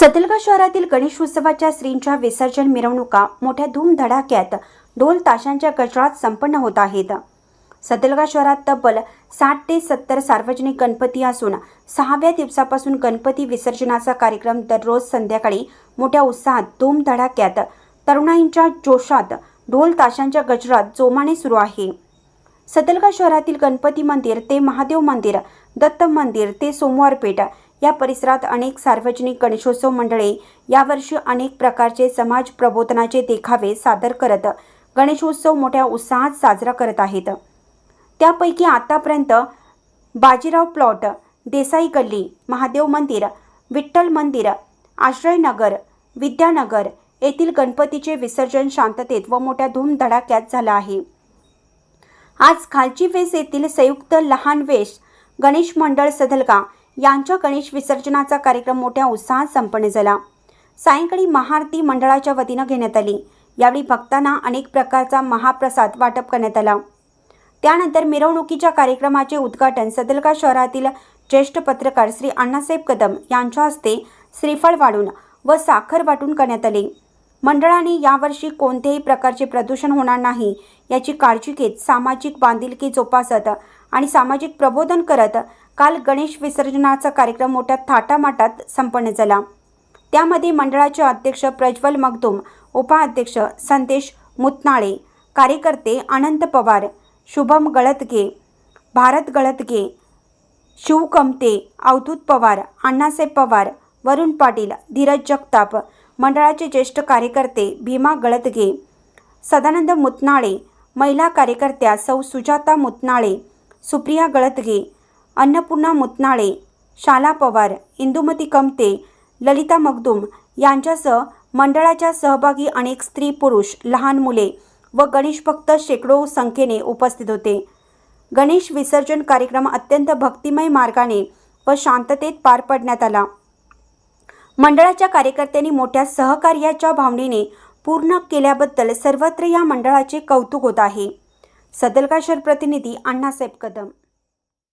सतलगा शहरातील गणेश उत्सवाच्या श्रींच्या विसर्जन मिरवणुका मोठ्या धूमधडाक्यात ढोल ताशांच्या गजरात संपन्न होत आहेत. सतलगा शहरात तब्बल साठ ते सत्तर सार्वजनिक गणपती असून सहाव्या दिवसापासून गणपती विसर्जनाचा कार्यक्रम दररोज संध्याकाळी मोठ्या उत्साहात धूमधडाक्यात तरुणाईंच्या जोशात ढोल ताशांच्या गजरात जोमाने सुरू आहे. सदलगा शहरातील गणपती मंदिर ते महादेव मंदिर दत्त मंदिर ते सोमवार पेठ या परिसरात अनेक सार्वजनिक गणेशोत्सव मंडळे यावर्षी अनेक प्रकारचे समाज प्रबोधनाचे देखावे सादर करत गणेशोत्सव मोठ्या उत्साहात साजरा करत आहेत. त्यापैकी आतापर्यंत बाजीराव प्लॉट देसाई गल्ली महादेव मंदिर विठ्ठल मंदिर आश्रयनगर विद्यानगर येथील गणपतीचे विसर्जन शांततेत व मोठ्या धूमधडाक्यात झालं आहे. आज खालची वेस येथील संयुक्त लहान वेश गणेश मंडळ सदलगा यांच्या गणेश विसर्जनाचा कार्यक्रम मोठ्या उत्साहात संपन्न झाला. सायंकाळी महाआरती मंडळाच्या वतीनं घेण्यात आली. यावेळी भक्तांना अनेक प्रकारचा महाप्रसाद वाटप करण्यात आला. त्यानंतर मिरवणुकीच्या कार्यक्रमाचे उद्घाटन सदलगा शहरातील ज्येष्ठ पत्रकार श्री अण्णासाहेब कदम यांच्या हस्ते श्रीफळ वाढून व साखर वाटून करण्यात आले. मंडळाने यावर्षी कोणत्याही प्रकारचे प्रदूषण होणार नाही याची काळजी घेत सामाजिक बांधिलकी जोपासत आणि सामाजिक प्रबोधन करत काल गणेश विसर्जनाचा कार्यक्रम मोठ्या थाटामाटात संपन्न झाला. त्यामध्ये मंडळाचे अध्यक्ष प्रज्वल मगदुम उपाध्यक्ष संदेश मुतनाळे कार्यकर्ते अनंत पवार शुभम गळतगे भारत गळतगे शिव कमते अवधूत पवार अण्णासाहेब पवार वरुण पाटील धीरज जगताप मंडळाचे ज्येष्ठ कार्यकर्ते भीमा गळतगे सदानंद मुतनाळे महिला कार्यकर्त्या सौ सुजाता मुतनाळे सुप्रिया गळतगे अन्नपूर्णा मुतनाळे शाला पवार इंदुमती कमते ललिता मगदुम यांच्यासह मंडळाच्या सहभागी अनेक स्त्री पुरुष लहान मुले व गणेश भक्त शेकडो संख्येने उपस्थित होते. गणेश विसर्जन कार्यक्रम अत्यंत भक्तिमय मार्गाने व शांततेत पार पडण्यात आला. मंडळाच्या कार्यकर्त्यांनी मोठ्या सहकार्याच्या भावनेने पूर्ण केल्याबद्दल सर्वत्र या मंडळाचे कौतुक होत आहे. सदलगा शहर प्रतिनिधी अण्णासाहेब कदम.